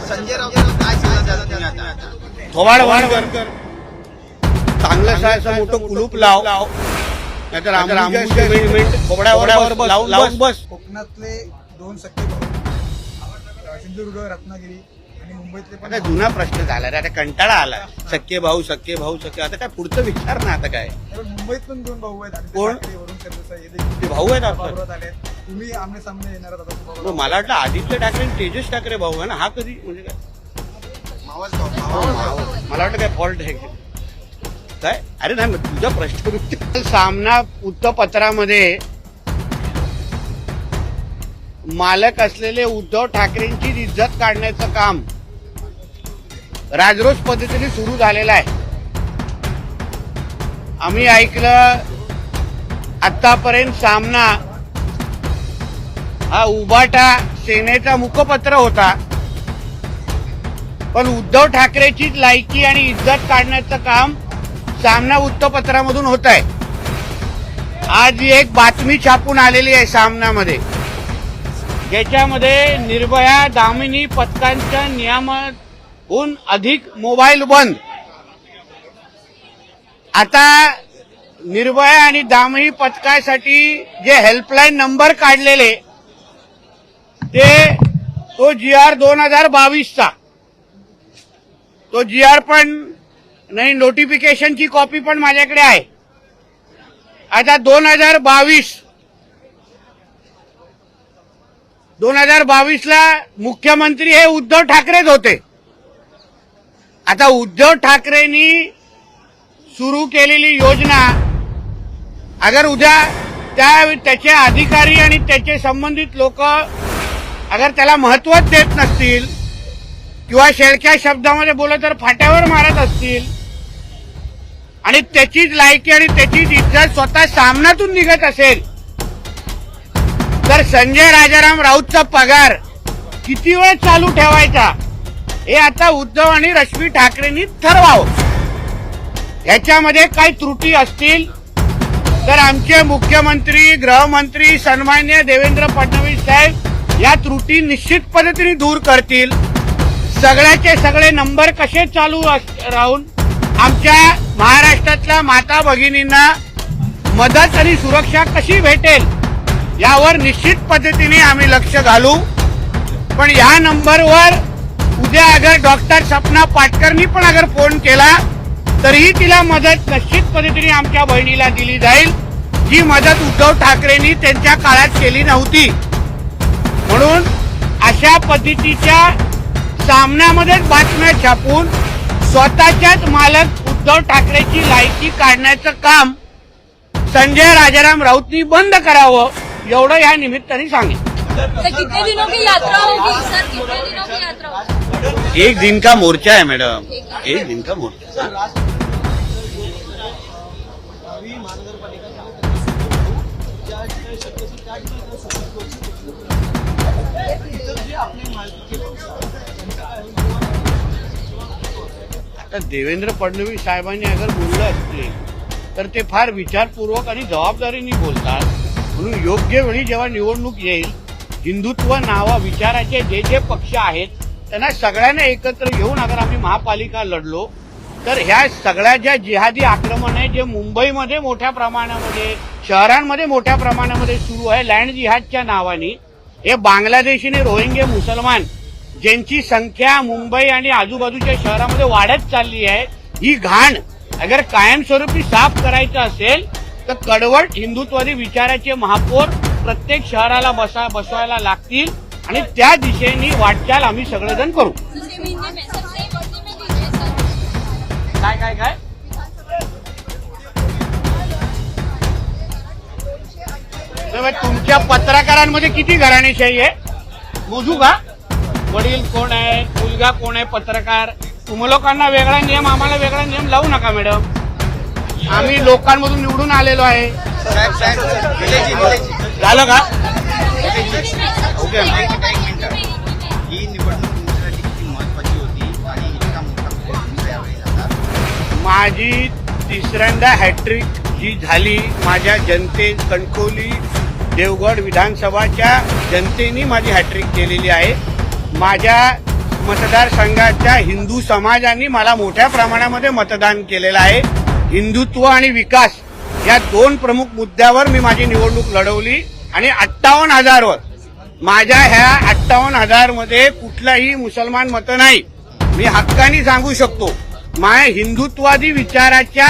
संजय राऊत थोबाड वाढ कर चांगलं असं मोठं कुलूप लाव. बस लावून बस. कोकणातले दोन सख्खे सिंधुदुर्ग रत्नागिरी आणि मुंबईतले पण जुना प्रश्न झाला रे आता कंटाळा आला. सख्खे भाऊ सख्खे भाऊ सख्खे आता काय पुढचं विचार ना आता काय? मुंबईत पण दोन भाऊ आहेत कोण? भाऊ आहेत तुम्ही आमने सामने येणार आहात. आता मग. मला वाटलं आदित्य ठाकरे आणि तेजस ठाकरे भाऊ आहे ना हा कधी म्हणजे काय? मावस भाऊ मावस भाऊ. मला वाटतं काय फॉल्ट आहे. काय? अरे नाही मग तुझा प्रश्न सामना वृत्तपत्रामध्ये मालक असलेले उद्धव ठाकरेंची इज्जत काढण्याचं काम राजरोस पद्धतीने सुरू झालेलं आहे. आम्ही ऐकलं आतापर्यंत सामना हा उबाटा सेनेचा मुखपत्र होता. पण उद्धव ठाकरेचीच लायकी आणि इज्जत काढण्याचं काम सामना वृत्तपत्रामधून होत आहे आज एक बातमी छापून आलेली आहे सामनामध्ये. ज्याच्यामध्ये निर्भया दामिनी पथकांच्या नियमाहून अधिक मोबाईल बंद. आता निर्भया आणि दामिनी पथकासाठी जे हेल्पलाईन नंबर काढलेले ते तो जी आर दोन हजार बावीसचा. तो जी आर पण नाही नोटिफिकेशनची कॉपी पण माझ्याकडे आहे. आता दोन हजार बावीस दोन हजार बावीसला मुख्यमंत्री हे उद्धव ठाकरेच होते. आता उद्धव ठाकरेंनी सुरू केलेली योजना अगर उद्या त्या त्याचे अधिकारी आणि त्याचे संबंधित लोक अगर त्याला महत्वच देत नसतील किंवा शेळक्या शब्दामध्ये बोलत तर फाट्यावर मारत असतील आणि त्याचीच लायकी आणि त्याचीच इज्जत स्वतः सामनातून निघत असेल तर संजय राजाराम राऊतचा पगार किती वेळ चालू ठेवायचा हे आता उद्धव आणि रश्मी ठाकरेंनी ठरवावं. याच्यामध्ये काही त्रुटी असतील तर आमचे मुख्यमंत्री गृहमंत्री सन्मान्य देवेंद्र फडणवीस साहेब या त्रुटी निश्चित पद्धतीने दूर करतील. सगळ्याचे सगळे नंबर कसे चालू अस- राहून आमच्या महाराष्ट्रातल्या माता भगिनींना मदत आणि सुरक्षा कशी भेटेल यावर निश्चित पद्धतीने आम्ही लक्ष घालू. पण या नंबरवर उद्या अगर डॉक्टर सपना पाटकरनी पण अगर फोन केला तरीही तिला मदत निश्चित पद्धतीने आमच्या बहिणीला दिली जाईल. जी मदत उद्धव ठाकरेंनी त्यांच्या काळात केली नव्हती. म्हणून अशा पद्धतीच्या सामन्यामध्येच बातम्या छापून स्वतःच्याच मालक उद्धव ठाकरेची लायकी काढण्याचं काम संजय राजाराम राऊतनी बंद करावं एवढं या निमित्ताने सांगेन सर कितने दिनों की यात्रा होगी सर कितने दिनों की यात्रा होगी एक दिन का मोर्चा है मैडम. एक दिन का मोर्चा. आता देवेंद्र फडणवीस साहेबांनी अगर बोललं असते तर ते फार विचारपूर्वक आणि जबाबदारीने बोलतात. म्हणून योग्य वेळी जेव्हा निवडणूक येईल हिंदुत्व नावा विचाराचे जे जे पक्ष आहेत त्यांना सगळ्यांना एकत्र घेऊन अगर आम्ही महापालिका लढलो तर ह्या सगळ्या ज्या जिहादी आक्रमण आहे जे मुंबईमध्ये मोठ्या प्रमाणामध्ये शहरांमध्ये मोठ्या प्रमाणामध्ये सुरू आहे लँड जिहादच्या नावाने हे बांगलादेशी आणि रोहिंगे मुसलमान ज्यांची संख्या मुंबई आणि आजूबाजूच्या शहरामध्ये वाढत चालली आहे ही घाण अगर कायमस्वरूपी साफ करायचं असेल तर कडवट हिंदुत्वादी विचाराचे महापौर प्रत्येक शहराला बसा बसवायला लागतील आणि त्या दिशेने वाटचाल आम्ही सगळेजण करू. काय काय काय? तुमच्या पत्रकारांमध्ये किती घराणेशाही आहे? मोजू का? वडील कोण आहे? मुलगा कोण आहे? पत्रकार? तुम्ही लोकांना वेगळा नियम आम्हाला वेगळा नियम लावू नका मॅडम. आम्ही लोकांमधून निवडून आलेलो आहे. झालं का? Okay okay. ही निवडणूक तुमच्यासाठी किती महत्वाची होती आणि इतका मोठा बदल तुमचा यावेळी झाला माझी तिसऱ्यांदा हॅट्रिक जी झाली माझ्या जनते कणकोली देवगड विधानसभाच्या जनतेने माझी हॅट्रिक केलेली आहे. माझ्या मतदारसंघाच्या हिंदू समाजाने मला मोठ्या प्रमाणामध्ये मतदान केलेलं आहे. हिंदुत्व आणि विकास या दोन प्रमुख मुद्द्यावर मी माझी निवडणूक लढवली आणि अठ्ठावन्न हजारवर माझ्या ह्या अठ्ठावन्न हजारमध्ये कुठलाही मुसलमान मतं नाही. मी हक्कानी सांगू शकतो माय हिंदुत्वादी विचाराच्या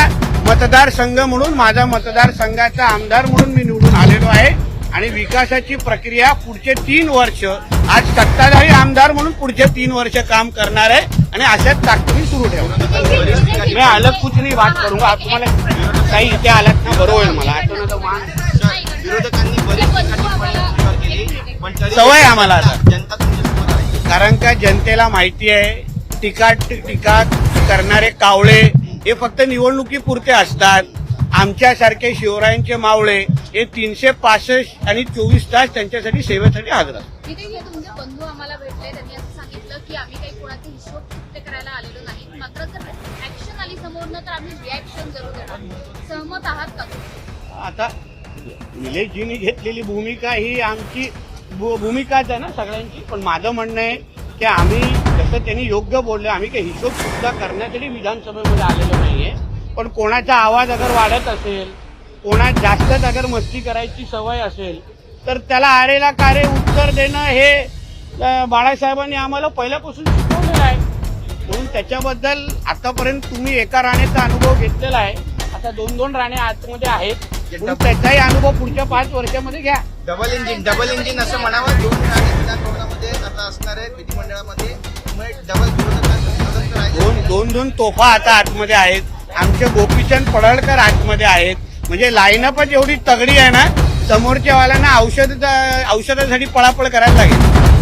मतदारसंघ म्हणून माझा मतदारसंघाचा आमदार म्हणून मी निवडून आलेलो आहे. आणि विकासाची प्रक्रिया पुढचे तीन वर्ष आज सत्ताधारी आमदार म्हणून पुढचे तीन वर्ष काम करणार आहे. आणि अशाच ताकदी सुरू ठेवणार मी अलग कुछ नाही बात करूंगा. आप तुम्हाला काही इथे आलात ना बरं होईल मला. विरोधकांनी सवय आम्हाला आता. कारण का जनतेला माहिती आहे टीका टीका करणारे कावळे हे फक्त निवडणुकीपुरते असतात. आमच्यासारखे शिवरायांचे मावळे हे तीनशे पासष्ट आणि चोवीस तास त्यांच्यासाठी सेवेसाठी हजर असतात. तुमचे बंधू आम्हाला भेटले. त्यांनी असं सांगितलं की आम्ही काही कोणाचे हिशोब चुकते करायला आलेलो नाही. मात्र जर ऍक्शन आली समोरनं तर आम्ही रिॲक्शन जरूर देणार सहमत आहात का? आता निलेशजींनी घेतलेली भूमिका ही आमची भूमिकाच आहे ना सगळ्यांची. पण माझं म्हणणं आहे की आम्ही जसं त्यांनी योग्य बोललं आम्ही काही हिशोब सुद्धा करण्यासाठी विधानसभेमध्ये आलेलो नाहीये. पण कोणाचा आवाज अगर वाढत असेल कोणा जास्तच अगर मस्ती करायची सवय असेल तर त्याला आरेला कारे उत्तर देणं हे बाळासाहेबांनी आम्हाला पहिल्यापासून शिकवलेलं आहे. म्हणून त्याच्याबद्दल आतापर्यंत तुम्ही एका राण्याचा अनुभव घेतलेला आहे. आता दोन दोन राणे आतमध्ये आहेत. त्याचाही अनुभव पुढच्या पाच वर्षामध्ये घ्या. डबल इंजिन डबल इंजिन असं म्हणावं दोन राणे असणार आहे. विधिमंडळामध्ये डबल दोन दोन दोन तोफा आता आतमध्ये आहेत. आमचे गोपीचंद पडळकर आतमध्ये आहेत. म्हणजे लाईनअपच एवढी तगडी आहे ना समोरच्या वाल्यांना औषध औषधासाठी पळापळ करायला लागेल.